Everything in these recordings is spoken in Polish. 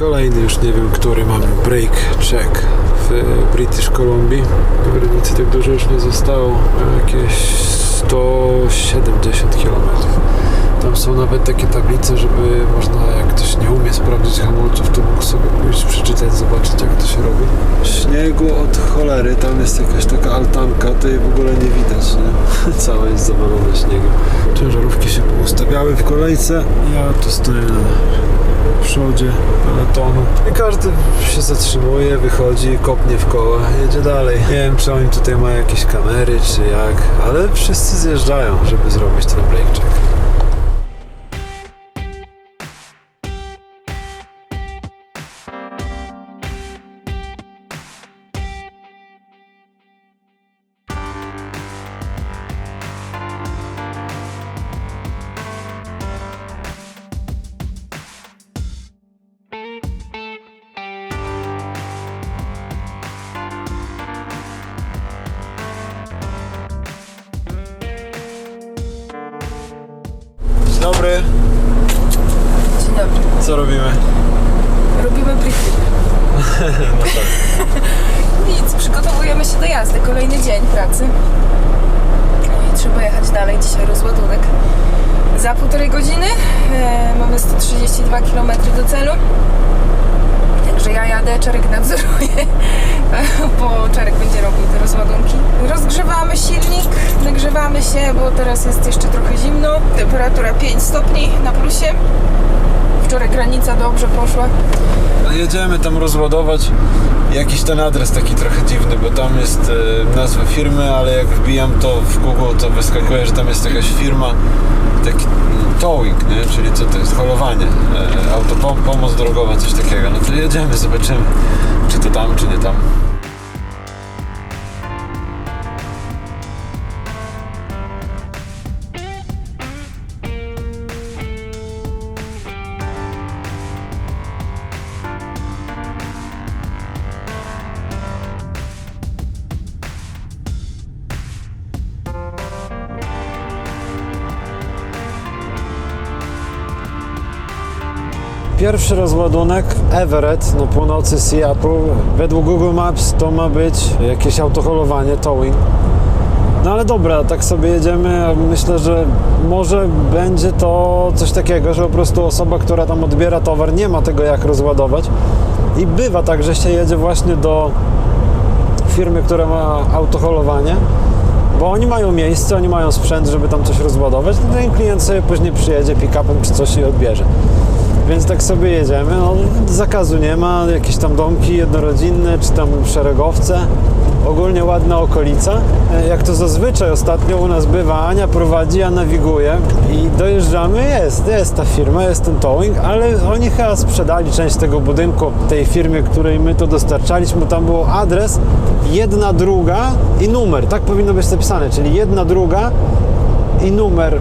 Kolejny już nie wiem, który mamy break check w British Columbia. Granicy tak dużo już nie zostało. Jakieś 170 km. Tam są nawet takie tablice, żeby można, jak ktoś nie umie sprawdzić hamulców, to mógł sobie pójść przeczytać, zobaczyć jak to się robi. Śniegu od cholery, tam jest jakaś taka altanka, to jej w ogóle nie widać, nie? Cała jest zawalona śniegiem. Ciężarówki się ustawiały w kolejce, ja tu stoję na przodzie peletonu i każdy się zatrzymuje, wychodzi, kopnie w koła, jedzie dalej. Nie wiem, czy oni tutaj mają jakieś kamery, czy jak, ale wszyscy zjeżdżają, żeby zrobić ten break check. Przygotowujemy się do jazdy. Kolejny dzień pracy. Trzeba jechać dalej. Dzisiaj rozładunek. Za półtorej godziny e, mamy 132 km do celu. Także ja jadę, Czarek nadzoruje, bo Czarek będzie robił te rozładunki. Rozgrzewamy silnik, nagrzewamy się, bo teraz jest jeszcze trochę zimno. Temperatura 5 stopni na plusie. Wczoraj granica dobrze poszła. Jedziemy tam rozładować jakiś ten adres taki trochę dziwny, bo tam jest e, nazwa firmy, ale jak wbijam to w Google, to wyskakuje, że tam jest jakaś firma, taki towing, nie? czyli co to jest, holowanie, e, autopom, pomoc drogowa, coś takiego. No to jedziemy, zobaczymy, czy to tam, czy nie tam. Pierwszy rozładunek Everett na północy Seattle. Według Google Maps to ma być jakieś autoholowanie, towing. No ale dobra, tak sobie jedziemy. Myślę, że może będzie to coś takiego, że po prostu osoba, która tam odbiera towar, nie ma tego jak rozładować. I bywa tak, że się jedzie właśnie do firmy, która ma autoholowanie, bo oni mają miejsce, oni mają sprzęt, żeby tam coś rozładować. No ten klient sobie później przyjedzie pick-upem czy coś i odbierze. Więc tak sobie jedziemy. No, zakazu nie ma, jakieś tam domki jednorodzinne, czy tam szeregowce. Ogólnie ładna okolica. E, Jak to zazwyczaj ostatnio u nas bywa, Ania prowadzi, ja nawiguję i dojeżdżamy, jest, jest ta firma, jest ten towing, ale oni chyba sprzedali część tego budynku tej firmie, której my to dostarczaliśmy, tam był adres, jedna druga i numer, tak powinno być napisane, czyli jedna druga i numer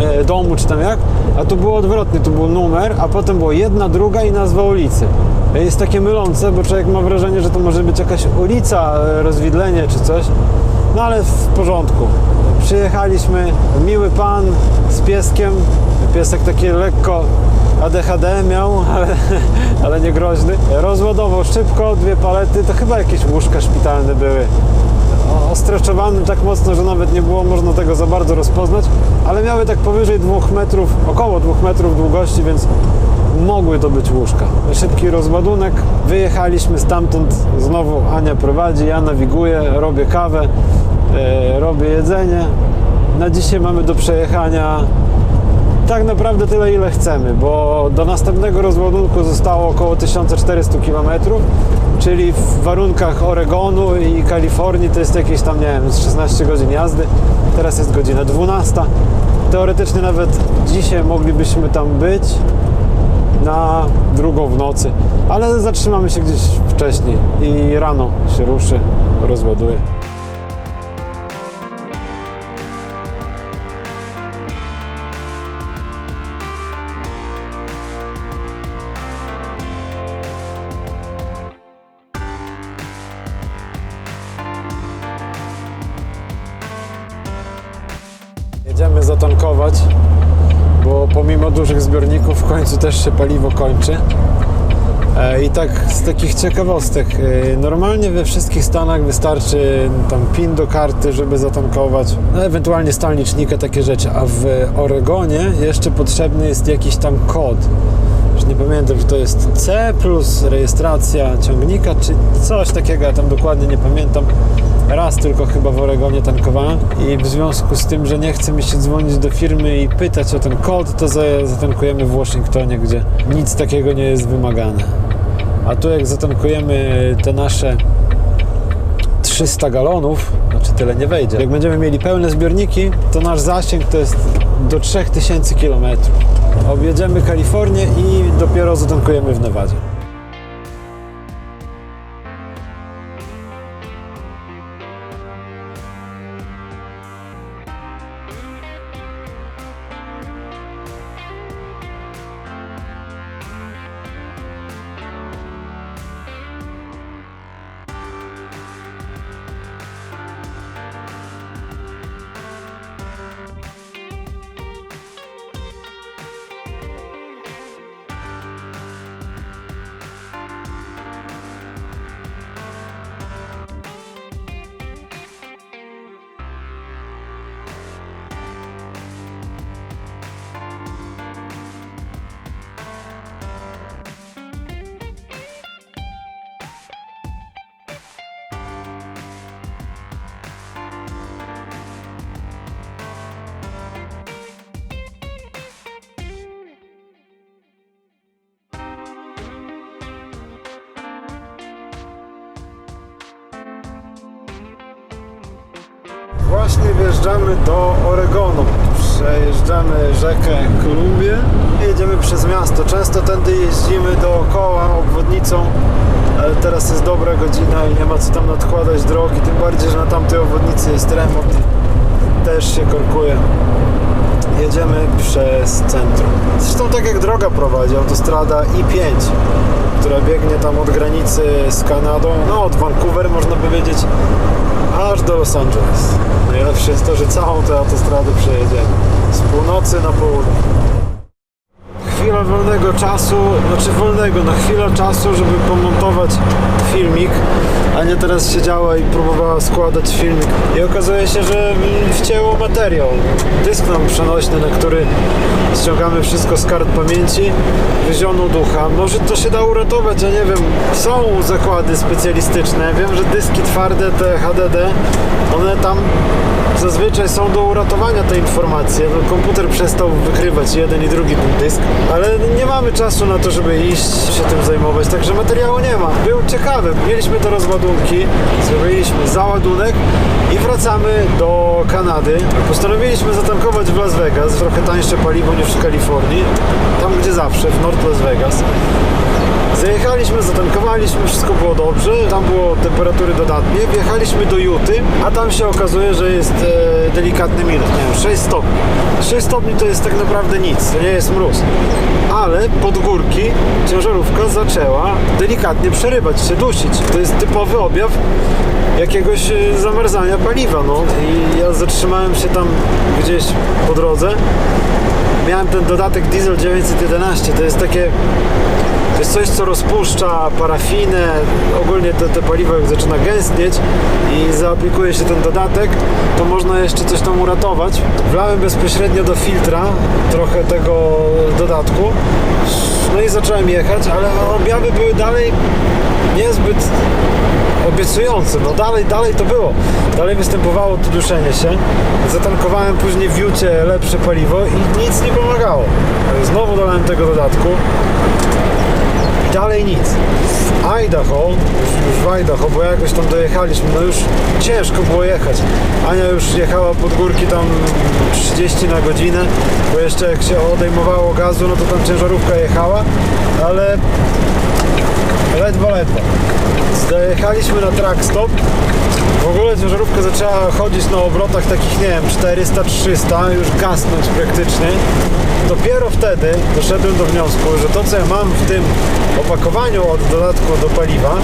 e, domu, czy tam jak, a tu było odwrotnie, tu był numer, a potem było jedna, druga i nazwa ulicy. Jest takie mylące, bo człowiek ma wrażenie, że to może być jakaś ulica, e, rozwidlenie czy coś, no ale w porządku. Przyjechaliśmy, miły pan z pieskiem, piesek taki lekko ADHD miał, ale, ale nie groźny. Rozładował szybko, dwie palety, to chyba jakieś łóżka szpitalne były ostreczowane tak mocno, że nawet nie było można tego za bardzo rozpoznać, ale miały tak powyżej 2 metrów, około 2 metrów długości, więc mogły to być łóżka. Szybki rozładunek, wyjechaliśmy stamtąd, znowu Ania prowadzi, ja nawiguję, robię kawę, e, robię jedzenie. Na dzisiaj mamy do przejechania tak naprawdę tyle, ile chcemy, bo do następnego rozładunku zostało około 1400 km, czyli w warunkach Oregonu i Kalifornii to jest jakieś tam, nie wiem, z 16 godzin jazdy. Teraz jest godzina 12. Teoretycznie nawet dzisiaj moglibyśmy tam być na drugą w nocy, ale zatrzymamy się gdzieś wcześniej i rano się ruszy, rozładuje. Też się paliwo kończy. E, I tak z takich ciekawostek. e, Normalnie we wszystkich Stanach wystarczy tam PIN do karty, żeby zatankować, no ewentualnie stan licznika, takie rzeczy. A w Oregonie jeszcze potrzebny jest jakiś tam kod. Już nie pamiętam, czy to jest C plus rejestracja ciągnika, czy coś takiego, ja tam dokładnie nie pamiętam. Raz tylko chyba w Oregonie tankowałem i w związku z tym, że nie chce mi się dzwonić do firmy i pytać o ten kod, to za- zatankujemy w Waszyngtonie, gdzie nic takiego nie jest wymagane. A tu jak zatankujemy te nasze 300 galonów, znaczy tyle nie wejdzie. Jak będziemy mieli pełne zbiorniki, to nasz zasięg to jest do 3000 km. Objedziemy Kalifornię i dopiero zatankujemy w Nevadzie. Właśnie wjeżdżamy do Oregonu. Przejeżdżamy rzekę Kolumbię jedziemy przez miasto. Często tędy jeździmy dookoła obwodnicą, ale teraz jest dobra godzina i nie ma co tam nadkładać drogi. Tym bardziej, że na tamtej obwodnicy jest remont i też się korkuje. Jedziemy przez centrum. Zresztą tak jak droga prowadzi, autostrada I5, która biegnie tam od granicy z Kanadą, no od Vancouver można powiedzieć, aż do Los Angeles. Najlepsze jest to, że całą tę autostradę przejedziemy. Z północy na południe. Chwila wolnego czasu, znaczy wolnego, no chwila czasu, żeby pomontować filmik. Ania teraz siedziała i próbowała składać filmik. I okazuje się, że wcięło materiał. Dysk nam przenośny, na który ściągamy wszystko z kart pamięci, wyziono ducha. Może to się da uratować, ja nie wiem. Są zakłady specjalistyczne. Wiem, że dyski twarde, te HDD, one tam zazwyczaj są do uratowania tej informacji. No, komputer przestał wykrywać jeden i drugi ten dysk, ale nie mamy czasu na to, żeby iść się tym zajmować, także materiału nie ma. Był ciekawy. Mieliśmy te rozładunki, zrobiliśmy załadunek i wracamy do Kanady. Postanowiliśmy zatankować w Las Vegas, trochę tańsze paliwo niż w Kalifornii, tam gdzie zawsze, w North Las Vegas. Zajechaliśmy, zatankowaliśmy, wszystko było dobrze, tam było temperatury dodatnie, wjechaliśmy do Juty, a tam się okazuje, że jest e, delikatny minus, nie wiem, 6 stopni. 6 stopni to jest tak naprawdę nic, to nie jest mróz. Ale pod górki ciężarówka zaczęła delikatnie przerywać się, dusić. To jest typowy objaw jakiegoś e, zamarzania paliwa, no. I ja zatrzymałem się tam gdzieś po drodze. Miałem ten dodatek diesel 911, to jest takie to jest coś, co rozpuszcza parafinę, ogólnie te, te paliwo jak zaczyna gęstnieć i zaaplikuje się ten dodatek, to można jeszcze coś tam uratować. Wlałem bezpośrednio do filtra trochę tego dodatku, no i zacząłem jechać, ale objawy były dalej niezbyt obiecujące. No dalej, dalej to było. Dalej występowało to duszenie się. Zatankowałem później w Jucie lepsze paliwo i nic nie pomagało. Znowu dolałem tego dodatku. Dalej nic. W Idaho, w Idaho, bo jakoś tam dojechaliśmy, no już ciężko było jechać. Ania już jechała pod górki tam 30 na godzinę, bo jeszcze jak się odejmowało gazu, no to tam ciężarówka jechała, ale ledwo, ledwo. Dojechaliśmy na track stop. W ogóle ciężarówka zaczęła chodzić na obrotach takich, nie wiem, 400-300, już gasnąć praktycznie. Dopiero wtedy doszedłem do wniosku, że to co ja mam w tym opakowaniu od dodatku do paliwa,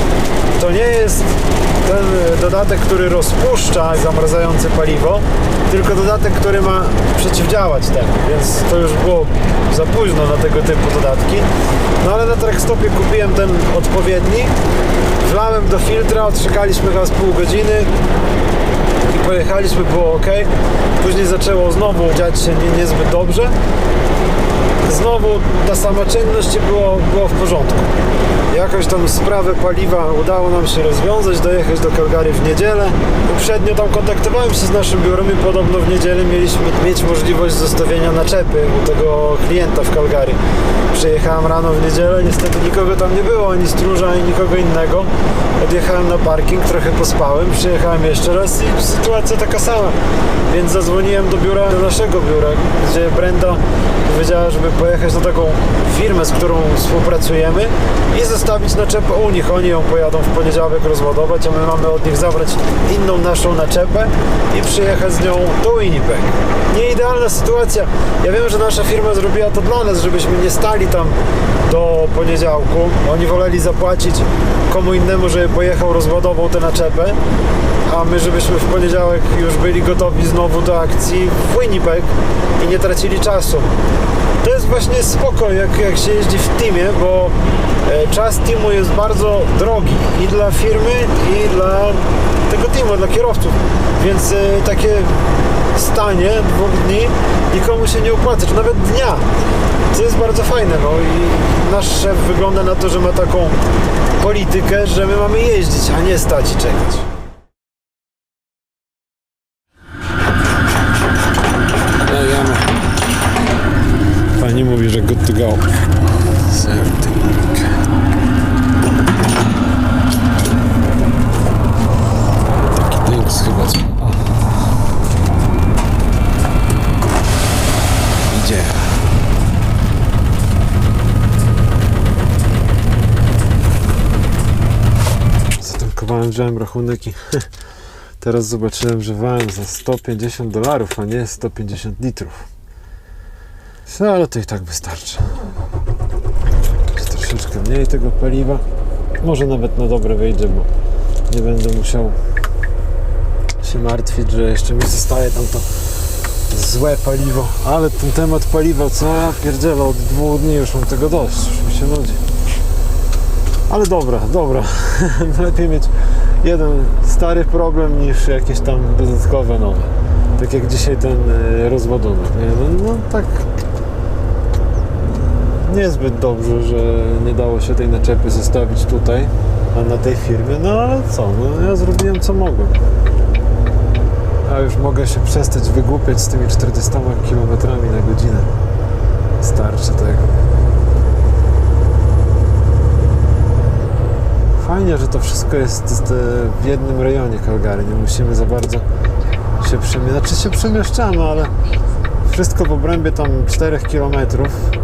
to nie jest ten dodatek, który rozpuszcza zamrażające paliwo, tylko dodatek, który ma przeciwdziałać temu, więc to już było za późno na tego typu dodatki. No ale na trackstopie kupiłem ten odpowiedni, wlałem do filtra, odczekaliśmy chyba z pół godziny i pojechaliśmy, było ok. Później zaczęło znowu dziać się nie, niezbyt dobrze. Znowu ta sama czynność było, było w porządku. Jakoś tam sprawę paliwa udało nam się rozwiązać, dojechać do Calgary w niedzielę. Uprzednio tam kontaktowałem się z naszym biurem i podobno w niedzielę mieliśmy mieć możliwość zostawienia naczepy u tego klienta w Calgary. Przyjechałem rano w niedzielę, niestety nikogo tam nie było, ani stróża, ani nikogo innego. Odjechałem na parking, trochę pospałem, przyjechałem jeszcze raz i sytuacja taka sama. Więc zadzwoniłem do biura, do naszego biura, gdzie Brenda powiedziała, żeby pojechać na taką firmę, z którą współpracujemy i zostawić naczepę u nich. Oni ją pojadą w poniedziałek rozładować, a my mamy od nich zabrać inną naszą naczepę i przyjechać z nią do Winnipeg. Nie idealna sytuacja. Ja wiem, że nasza firma zrobiła to dla nas, żebyśmy nie stali tam do poniedziałku. Oni woleli zapłacić komu innemu, żeby pojechał, rozładował tę naczepę, a my żebyśmy w poniedziałek już byli gotowi znowu do akcji w Winnipeg i nie tracili czasu. To jest właśnie spoko, jak, jak się jeździ w teamie, bo e, czas teamu jest bardzo drogi i dla firmy, i dla tego teamu, dla kierowców. Więc e, takie stanie dwóch dni nikomu się nie opłaca, czy nawet dnia. Co jest bardzo fajne, no i nasz szef wygląda na to, że ma taką politykę, że my mamy jeździć, a nie stać i czekać. Dajemy. Pani mówi, że good to go. Certyk. Taki dynks chyba. co- o. Idzie. Wziąłem rachunek i teraz zobaczyłem, że wałem za 150 dolarów, a nie 150 litrów. No, ale to i tak wystarczy. Troszeczkę mniej tego paliwa. Może nawet na dobre wyjdzie, bo nie będę musiał się martwić, że jeszcze mi zostaje tam to złe paliwo. Ale ten temat paliwa, co ja pierdzielę, od dwóch dni już mam tego dość, już mi się nudzi. Ale dobra, dobra. Lepiej mieć jeden stary problem niż jakieś tam dodatkowe nowe. Tak jak dzisiaj ten e, rozładunek. No, no tak niezbyt dobrze, że nie dało się tej naczepy zostawić tutaj, a na tej firmie. No ale co, no ja zrobiłem co mogłem. A już mogę się przestać wygłupiać z tymi 400 km na godzinę. Starczy tego. Fajnie, że to wszystko jest w jednym rejonie Calgary. Nie musimy za bardzo się przemieszczać. Znaczy się przemieszczamy, ale wszystko w obrębie tam 4 km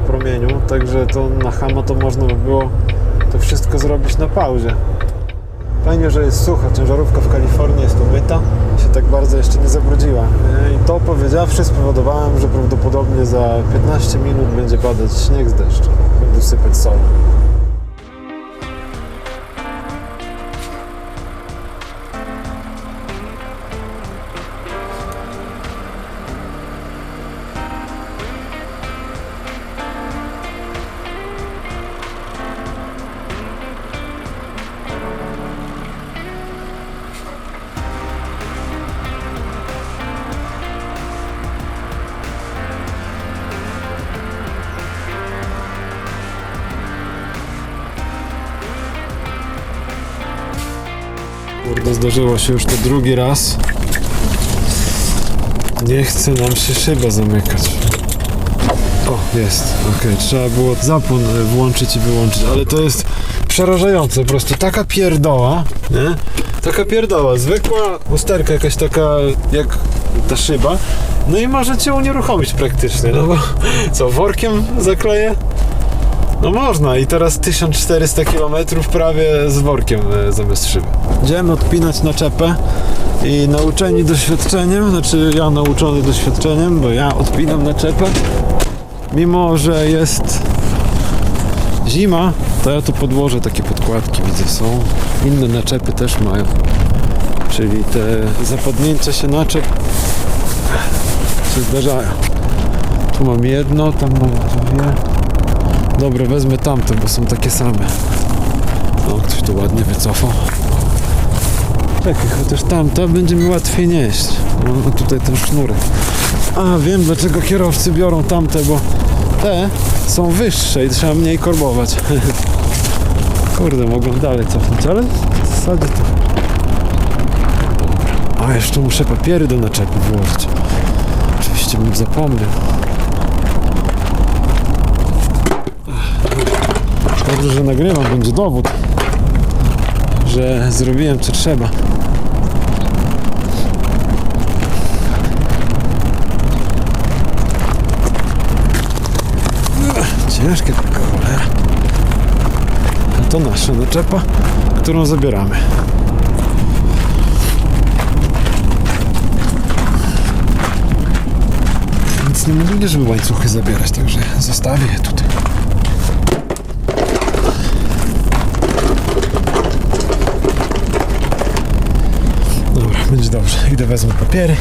promieniu, także to na Hama to można by było to wszystko zrobić na pauzie. Fajnie, że jest sucho. Ciężarówka w Kalifornii jest umyta. Się tak bardzo jeszcze nie zabrudziła. E, I to powiedziawszy spowodowałem, że prawdopodobnie za 15 minut będzie padać śnieg z deszczu. Będę sypać solą. Kurde, zdarzyło się już to drugi raz. Nie chce nam się szyba zamykać. O, jest. Okej, trzeba było zapłon e, włączyć i wyłączyć, ale to jest przerażające. Po prostu taka pierdoła, nie? Taka pierdoła. Zwykła usterka jakaś taka jak ta szyba. No i możecie unieruchomić praktycznie, no bo co, workiem zakleję? No można i teraz 1400 km prawie z workiem e, zamiast szyby. Idziemy odpinać naczepę i nauczeni doświadczeniem, znaczy ja nauczony doświadczeniem, bo ja odpinam naczepę. Mimo, że jest zima, To ja tu podłożę takie podkładki, widzę, są. Inne naczepy też mają. Czyli te zapadnięcia się naczep się zdarzają. Tu mam jedno, tam mam dwie. Dobra, wezmę tamte, bo są takie same. O, ktoś to ładnie wycofał. Czekaj, chociaż tamta będzie mi łatwiej nieść. Mam tutaj ten sznurek. A, wiem dlaczego kierowcy biorą tamte, bo te są wyższe i trzeba mniej korbować. Kurde, mogłem dalej cofnąć, ale w zasadzie to... Dobra. A, jeszcze muszę papiery do naczepy włożyć. Oczywiście bym zapomniał. Dobrze, że nagrywam, będzie dowód, że zrobiłem co trzeba. Ciężkie taka cholera. A to nasza naczepa, którą zabieramy. Nic nie mówię, żeby łańcuchy zabierać, także zostawię je tutaj. Dobra, będzie dobrze. Idę wezmę papiery.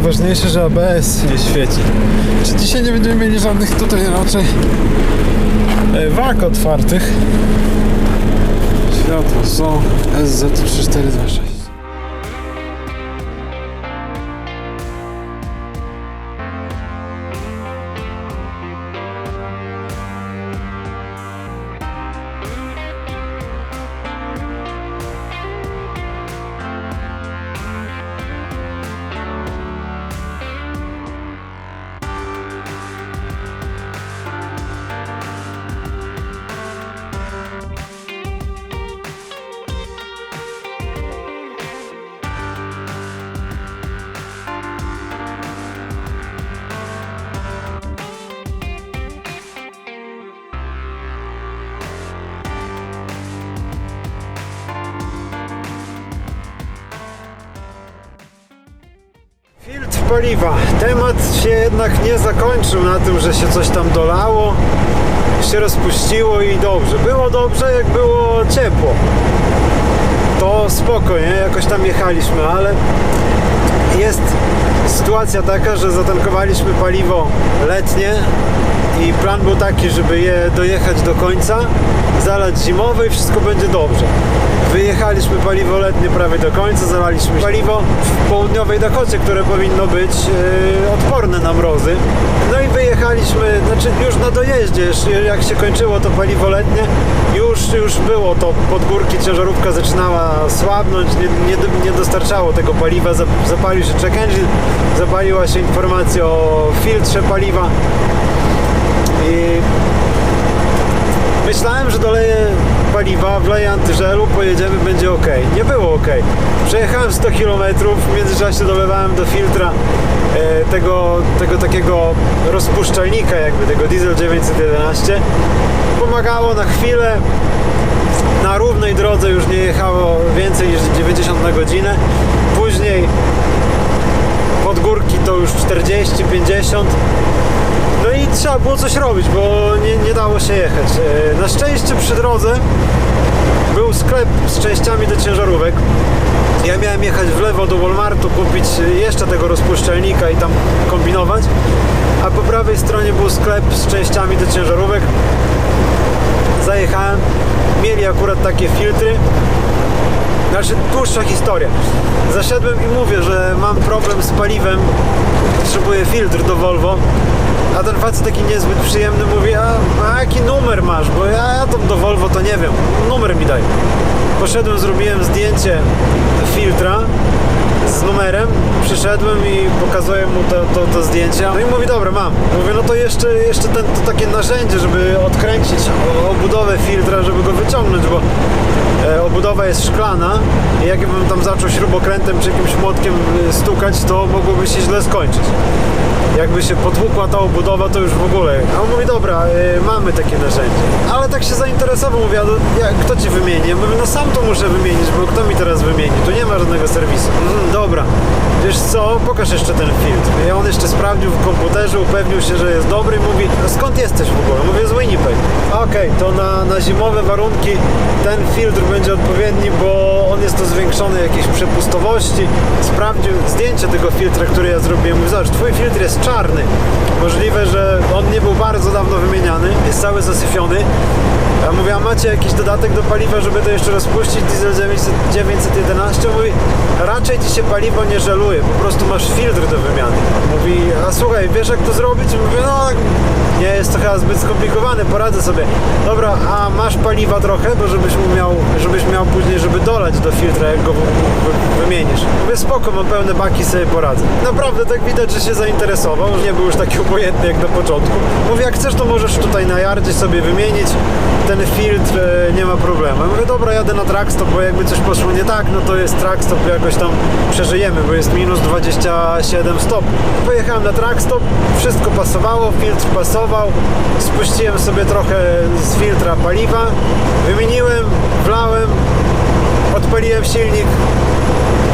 Najważniejsze, że ABS nie świeci. Czy dzisiaj nie będziemy mieli żadnych tutaj raczej e, wak otwartych? Światła są SZ3426. Paliwa. Temat się jednak nie zakończył na tym, że się coś tam dolało, się rozpuściło i dobrze. Było dobrze, jak było ciepło. To spoko, nie? Jakoś tam jechaliśmy, ale jest sytuacja taka, że zatankowaliśmy paliwo letnie i plan był taki, żeby je dojechać do końca, zalać zimowe i wszystko będzie dobrze. Wyjechaliśmy paliwo letnie prawie do końca, zalaliśmy paliwo w południowej Dakocie, które powinno być yy, odporne na mrozy. No i wyjechaliśmy, znaczy już na dojeździe, jak się kończyło to paliwo letnie, już, już było to pod górki, ciężarówka zaczynała słabnąć, nie, nie, nie dostarczało tego paliwa, zap- zapalił się check engine, zapaliła się informacja o filtrze paliwa i myślałem, że doleję paliwa, wleję antyżelu, pojedziemy, będzie ok. Nie było ok. Przejechałem 100 km, w międzyczasie dolewałem do filtra e, tego, tego takiego rozpuszczalnika, jakby tego diesel 911. Pomagało na chwilę. Na równej drodze już nie jechało więcej niż 90 na godzinę. Później pod górki to już 40, 50. Trzeba było coś robić, bo nie, nie dało się jechać. E, Na szczęście przy drodze był sklep z częściami do ciężarówek. Ja miałem jechać w lewo do Walmartu, kupić jeszcze tego rozpuszczalnika i tam kombinować, a po prawej stronie był sklep z częściami do ciężarówek. Zajechałem, mieli akurat takie filtry, znaczy dłuższa historia. Zaszedłem i mówię, że mam problem z paliwem, potrzebuję filtr do Volvo. A ten facet taki niezbyt przyjemny mówi, a, a jaki numer masz? Bo ja, ja tam do Volvo to nie wiem, numer mi daj. Poszedłem, zrobiłem zdjęcie filtra z numerem, przyszedłem i pokazuję mu to, to, to zdjęcie. No i mówi, dobra, mam. Mówię, no to jeszcze, jeszcze ten, to takie narzędzie, żeby odkręcić obudowę filtra, żeby go wyciągnąć, bo e, obudowa jest szklana i jakbym tam zaczął śrubokrętem czy jakimś młotkiem e, stukać, to mogłoby się źle skończyć. Jakby się potłukła ta obudowa, to już w ogóle. A on mówi, dobra, e, mamy takie narzędzie. Ale tak się zainteresował, mówi, a do- jak, kto ci wymieni? Ja mówię, no sam to muszę wymienić, bo kto mi teraz wymieni? Tu nie ma żadnego serwisu. Mm, dobra, wiesz co, pokaż jeszcze ten filtr. I on jeszcze sprawdził w komputerze, upewnił się, że jest dobry i mówi, skąd jesteś w ogóle? Mówię, z Winnipeg. Okej, to na, na zimowe warunki ten filtr będzie odpowiedni, bo on jest to zwiększony jakiejś przepustowości. Sprawdził zdjęcie tego filtra, które ja zrobiłem. Mówi, zobacz, twój filtr jest czarny. Możliwe, że on nie był bardzo dawno wymieniany, jest cały zasyfiony. Ja mówię, a macie jakiś dodatek do paliwa, żeby to jeszcze rozpuścić? Diesel 900, 911 mówi, raczej ci się paliwo nie żeluje, po prostu masz filtr do wymiany. Mówi, słuchaj, wiesz jak to zrobić? Mówię, no nie jest to chyba zbyt skomplikowane, poradzę sobie. Dobra, a masz paliwa trochę, bo żebyś miał, żebyś miał później, żeby dolać do filtra, jak go wy- wy- wymienisz. Mówię, spoko, mam pełne baki, sobie poradzę. Naprawdę tak widać, że się zainteresował, nie był już taki obojętny jak na początku. Mówi, jak chcesz, to możesz tutaj na jardzie sobie wymienić ten filtr, e, nie ma problemu. Mówię, dobra, jadę na trackstop, bo jakby coś poszło nie tak, no to jest trackstop, jakoś tam przeżyjemy, bo jest minus 27 stopni. Pojechałem na trackstop, wszystko pasowało, filtr pasował, spuściłem sobie trochę z filtra paliwa, wymieniłem, wlałem, odpaliłem silnik,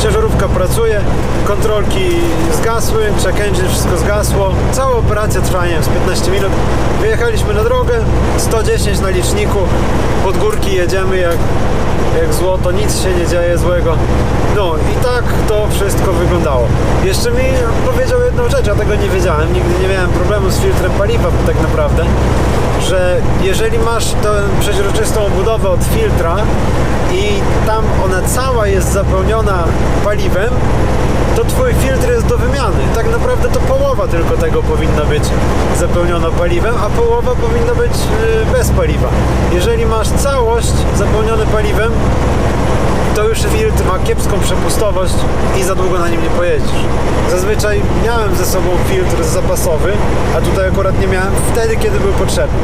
ciężarówka pracuje, kontrolki zgasły, check engine, wszystko zgasło. Cała operacja trwa, nie wiem, z 15 minut. Wyjechaliśmy na drogę, 110 na liczniku, pod górki jedziemy jak, jak złoto, nic się nie dzieje złego. No i tak to wszystko wyglądało. Jeszcze mi powiedział jedną rzecz, ja tego nie wiedziałem, nigdy nie miałem problemu z filtrem paliwa tak naprawdę, że jeżeli masz tę przeźroczystą obudowę od filtra i tam ona cała jest zapełniona paliwem, to twój filtr jest do wymiany. Tak naprawdę to połowa tylko tego powinna być zapełniona paliwem, a połowa powinna być y, bez paliwa. Jeżeli masz całość zapełnione paliwem, to już filtr ma kiepską przepustowość i za długo na nim nie pojedziesz. Zazwyczaj miałem ze sobą filtr zapasowy, a tutaj akurat nie miałem wtedy, kiedy był potrzebny.